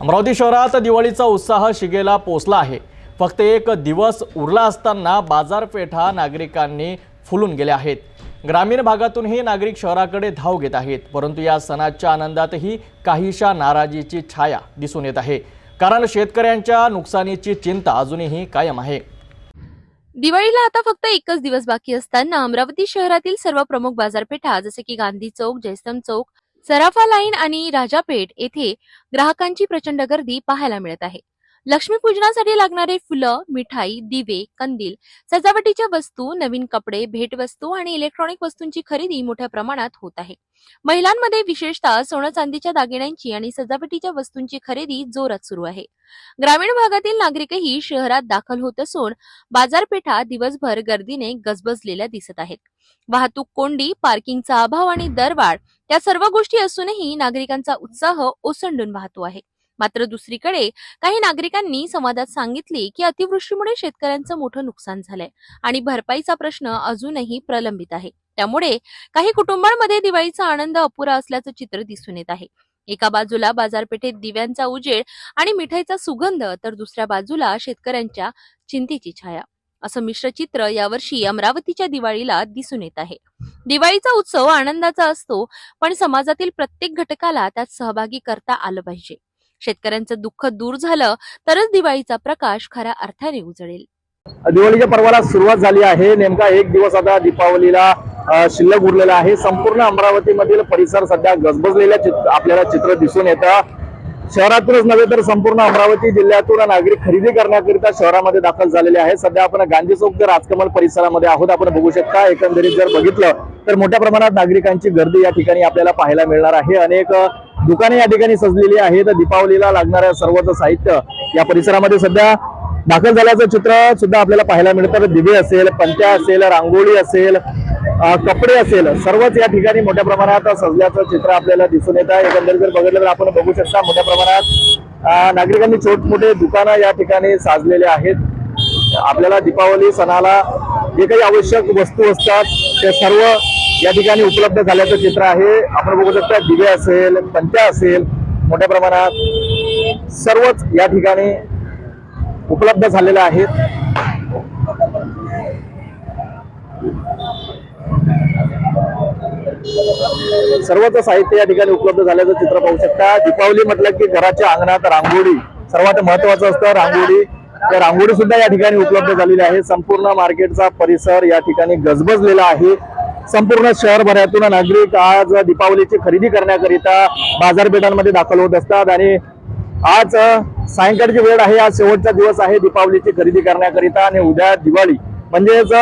अमरावती शहरात दिवाळीचा उत्साह शिगेला पोचला आहे. फक्त एक दिवस उरला असताना बाजारपेठा नागरिकांनी फुलून गेल्या आहेत. ग्रामीण भागातूनही नागरिक शहराकडे धाव घेत आहेत परंतु या सणाच्या आनंदातही काहीशा नाराजीची छाया दिसून येत आहे. कारण शेतकऱ्यांच्या नुकसानीची चिंता अजूनही कायम आहे. दिवाळीला आता फक्त एकच दिवस बाकी असताना अमरावती शहरातील सर्व प्रमुख बाजारपेठा जसे की गांधी चौक जयस्तंभ चौक सराफा लाईन आणि राजापेठ येथे ग्राहकांची प्रचंड गर्दी पाहायला मिळत आहे. लक्ष्मीपूजनासाठी लागणारे फुलं मिठाई दिवे कंदील सजावटीच्या वस्तू नवीन कपडे भेटवस्तू आणि इलेक्ट्रॉनिक वस्तूंची खरेदी मोठ्या प्रमाणात होत आहे. महिलांमध्ये विशेषतः सोनं चांदीच्या दागिन्यांची आणि सजावटीच्या वस्तूंची खरेदी जोरात सुरू आहे. ग्रामीण भागातील नागरिकही शहरात दाखल होत असून बाजारपेठा दिवसभर गर्दीने गजबजलेल्या दिसत आहेत. वाहतूक कोंडी पार्किंगचा अभाव आणि दरवाढ या सर्व गोष्टी असूनही नागरिकांचा उत्साह ओसंडून वाहतो आहे. मात्र दुसरीकडे काही नागरिकांनी संवादात सांगितले की अतिवृष्टीमुळे शेतकऱ्यांचं मोठं नुकसान झालंय आणि भरपाईचा प्रश्न अजूनही प्रलंबित आहे. त्यामुळे काही कुटुंबांमध्ये दिवाळीचा आनंद अपुरा असल्याचं चित्र दिसून येत आहे. एका बाजूला बाजारपेठेत दिव्यांचा उजेड आणि मिठाईचा सुगंध तर दुसऱ्या बाजूला शेतकऱ्यांच्या चिंतेची छाया. असं मिश्र चित्र यावर्षी अमरावतीच्या दिवाळीला दिसून येत आहे. दिवाळीचा उत्सव आनंदाचा असतो पण समाजातील प्रत्येक घटकाला त्यात सहभागी करता आलं पाहिजे. शेतकऱ्यांचं दुःख दूर झालं तरच दिवाळीचा प्रकाश खऱ्या अर्थाने उजळेल. दिवाळीच्या पर्वाला सुरुवात झाली आहे. नेमका एक दिवस आता दीपावलीला शिल्लक उरलेला आहे. संपूर्ण अमरावतीमधील परिसर सध्या गजबजलेल्या चित्र आपल्याला चित्र दिसून येतं. शहरातूनच नव्हे तर संपूर्ण अमरावती जिल्ह्यातून नागरिक खरेदी करण्याकरिता शहरामध्ये दाखल झालेले आहेत. सध्या आपण गांधी चौक ते राजकमल परिसरामध्ये आहोत. आपण बघू शकता एकंदरीत जर बघितलं तर मोठ्या प्रमाणात नागरिकांची गर्दी या ठिकाणी आपल्याला पाहायला मिळणार आहे. अनेक दुकाने या ठिकाणी सजलेली आहेत. दीपावलीला लागणाऱ्या सर्वच साहित्य या परिसरामध्ये सध्या दाखल झाल्याचं चित्र सुद्धा आपल्याला पाहायला मिळतं. दिवे असेल पंत्या असेल रांगोळी असेल कपडे असेल सर्वच या ठिकाणी मोठ्या प्रमाणात सजल्याचं चित्र आपल्याला दिसून येत. आहे एकंदरीत जर बघितलं तर आपण बघू शकता मोठ्या प्रमाणात नागरिकांनी नागरिकांनी छोटमोठे दुकानं या ठिकाणी साजलेले आहेत. आपल्याला दीपावली सणाला जे काही आवश्यक वस्तू असतात त्या सर्व या ठिकाणी उपलब्ध झाल्याचं चित्र आहे. आपण बघू शकता दिवे असेल पंत्या असेल मोठ्या प्रमाणात सर्वच या ठिकाणी उपलब्ध झालेल्या आहेत सर्वच साहित्य या ठिकाणी उपलब्ध झाल्याचं चित्र पाहू शकता. दीपावली म्हटलं की घराच्या अंगणात रांगोळी. सर्वात महत्वाचं असतं रांगोळी. तर रांगोळी सुद्धा या ठिकाणी उपलब्ध झालेली आहे. संपूर्ण मार्केटचा परिसर या ठिकाणी गजबजलेला आहे. संपूर्ण शहरभरातून नागरिक आज दीपावलीची खरेदी करण्याकरिता बाजारपेठांमध्ये दाखल होत असतात आणि आज सायंकाळची वेळ आहे आज शेवटचा दिवस आहे दीपावलीची खरेदी करण्याकरिता आणि उद्या दिवाळी. म्हणजेच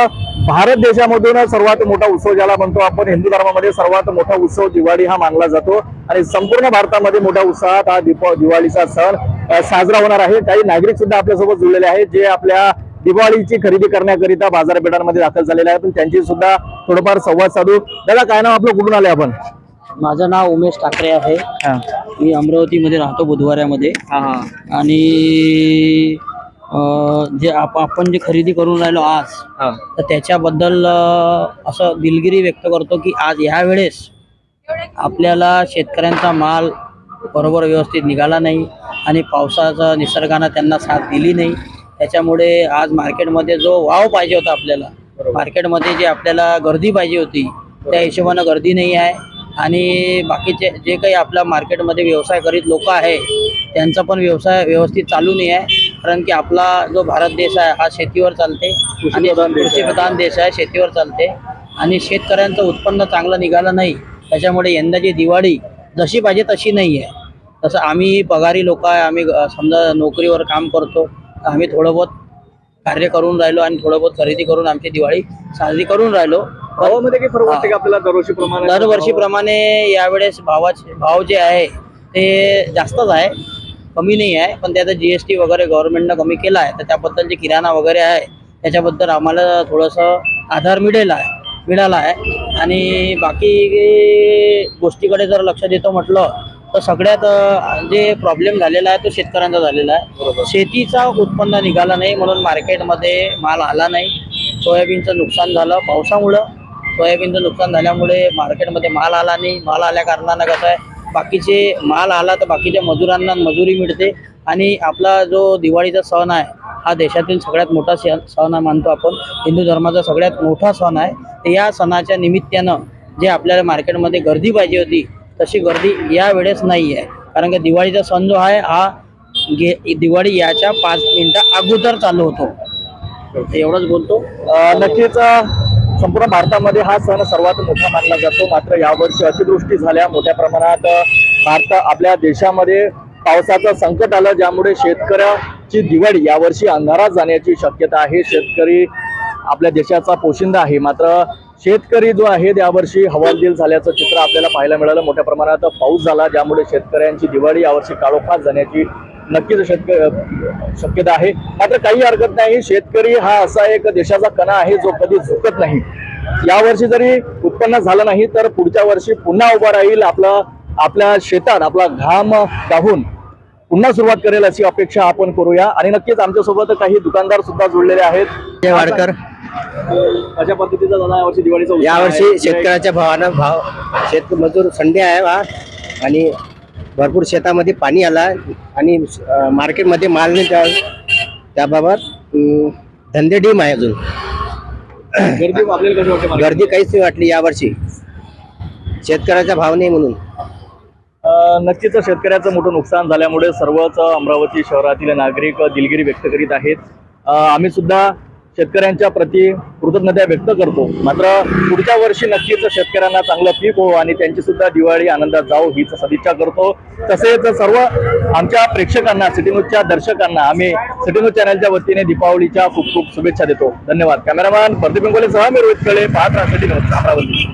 भारत देशामधून सर्वात मोठा उत्सव ज्याला म्हणतो आपण हिंदू धर्मामध्ये सर्वात मोठा उत्सव दिवाळी हा मानला जातो. आणि संपूर्ण भारतामध्ये मोठ्या उत्साहात हा दिवाळीचा सण साजरा होणार आहे. काही नागरिक सुद्धा आपल्यासोबत जुळलेले आहेत जे आपल्या दिवाळीची खरेदी करण्याकरिता बाजारपेठांमध्ये दाखल झालेले आहेत पण त्यांची सुद्धा थोडंफार संवाद साधू. दादा काय नाव आपलं? कुठून आले आपण? माझं नाव उमेश ठाकरे आहे. मी अमरावतीमध्ये राहतो बुधवाऱ्यामध्ये. आणि जे आप आपण जे खरेदी करून राहिलो आज तर त्याच्याबद्दल असं दिलगिरी व्यक्त करतो की आज ह्या वेळेस आपल्याला शेतकऱ्यांचा माल बरोबर व्यवस्थित निघाला नाही आणि पावसाचा निसर्गानं त्यांना साथ दिली नाही. त्याच्यामुळे आज मार्केटमध्ये जो वाव पाहिजे होता आपल्याला मार्केटमध्ये जे आपल्याला गर्दी पाहिजे होती त्या हिशोबानं गर्दी नाही आहे. आणि बाकीचे जे काही आपल्या मार्केटमध्ये व्यवसाय करीत लोक आहे त्यांचा पण व्यवसाय व्यवस्थित चालू नाही आहे. कारण की आपला जो भारत देश आहे हा शेतीवर चालते. आणि कृषीप्रधान देश आहे. शेतीवर चालते. आणि शेतकऱ्यांचं उत्पन्न चांगलं निघालं नाही त्याच्यामुळे यंदाची दिवाळी जशी पाहिजे तशी नाही आहे. तसं आम्ही पगारी लोक आहे आम्ही समजा नोकरीवर काम करतो आम्ही थोडं बहुत कार्य करून राहिलो आणि थोडं बहुत खरेदी करून आमची दिवाळी साजरी करून राहिलो. पण भावामध्ये काही फरक वाटते का आपल्याला? दरवर्षीप्रमाणे दरवर्षीप्रमाणे यावेळेस भावाचे भाव जे आहे ते जास्तच आहे. कमी नाही आहे पण त्याचा जी एस टी वगैरे गव्हर्नमेंटनं कमी केला आहे. तर त्याबद्दल जे किराणा वगैरे आहे त्याच्याबद्दल आम्हाला थोडंसं आधार मिळेल आहे मिळाला आहे. आणि बाकी गोष्टीकडे जर लक्ष देतो म्हटलं तर सगळ्यात जे प्रॉब्लेम झालेला आहे तो शेतकऱ्यांचा झालेला आहे. शेतीचा उत्पन्न निघाला नाही म्हणून मार्केटमध्ये माल आला नाही. सोयाबीनचं नुकसान झालं पावसामुळं. सोयाबीनचं नुकसान झाल्यामुळे मार्केटमध्ये माल आला नाही. माल आल्या कारणानं कसं आहे बाकीचे माल आला तर बाकीच्या मजुरांना मजुरी मिळते. आणि आपला जो दिवाळीचा सण आहे हा देशातील सगळ्यात मोठा सण सण आहे मानतो आपण. हिंदू धर्माचा सगळ्यात मोठा सण आहे. तर या सणाच्या निमित्तानं जे आपल्याला मार्केटमध्ये गर्दी पाहिजे होती तशी गर्दी या वेळेस नाही आहे. कारण की दिवाळीचा सण जो आहे हा गे दिवाळी याच्या पाच मिनिटं अगोदर चालू होतो. एवढंच बोलतो. नक्कीच संपूर्ण भारतामध्ये हा सण सर्वात मोठा मानला जातो. मात्र यावर्षी अतिवृष्टी झाल्या. मोठ्या प्रमाणात भारत आपल्या देशामध्ये पावसाचं संकट आलं ज्यामुळे शेतकऱ्याची दिवाळी यावर्षी अंधारात जाण्याची शक्यता आहे. शेतकरी आपल्या देशाचा पोशिंदा आहे. मात्र शेतकरी जो आहे यावर्षी हवालदिल झाल्याचं चित्र आपल्याला पाहायला मिळालं. मोठ्या प्रमाणात पाऊस झाला ज्यामुळे शेतकऱ्यांची दिवाळी यावर्षी काळोखात जाण्याची नक्कीच शेतक शक्यता आहे. मात्र काही हरकत नाही. शेतकरी हा असा एक देशाचा कणा आहे जो कधी झुकत नाही. यावर्षी जरी उत्पन्न झालं नाही तर पुढच्या वर्षी पुन्हा उभा राहील आपला आपल्या शेतात आपला घाम गाहून पुन्हा सुरुवात करेल अशी अपेक्षा आपण करूया. आणि नक्कीच आमच्यासोबत काही दुकानदार सुद्धा जोडलेले आहेत. वाडकर. अशा पद्धतीचा दादा यावर्षी दिवाळीचा. यावर्षी शेतकऱ्याच्या भावानं भाव शेत मजूर संडे आहे हा. आणि भरपूर शेतामध्ये पाणी आला आणि मार्केटमध्ये माल नाही त्या त्याबाबत धंदे डीम आहे अजून. गर्दी आपल्याला कशी वाटते? गर्दी काहीच नाही वाटली यावर्षी. शेतकऱ्याचा भाव नाही म्हणून. अ, नक्कीच शेतकऱ्याचं मोठं नुकसान झाल्यामुळे सर्वच अमरावती शहरातील नागरिक दिलगिरी व्यक्त करीत आहेत. अ, आम्ही सुद्धा शेतकऱ्यांच्या प्रती कृतज्ञता व्यक्त करतो. मात्र पुढच्या वर्षी नक्कीच शेतकऱ्यांना चांगलं पीक हो आणि त्यांची सुद्धा दिवाळी आनंदात जाऊ हीच सदिच्छा करतो. तसेच सर्व आमच्या प्रेक्षकांना सिटी न्यूजच्या दर्शकांना आम्ही सिटी न्यूज चॅनलच्या वतीने दीपावलीच्या खूप खूप शुभेच्छा देतो. धन्यवाद. कॅमेरामॅन प्रदीप इंगोलेसह मी रोहित कळे पाहत राहा सिटी न्यूज अमरावती.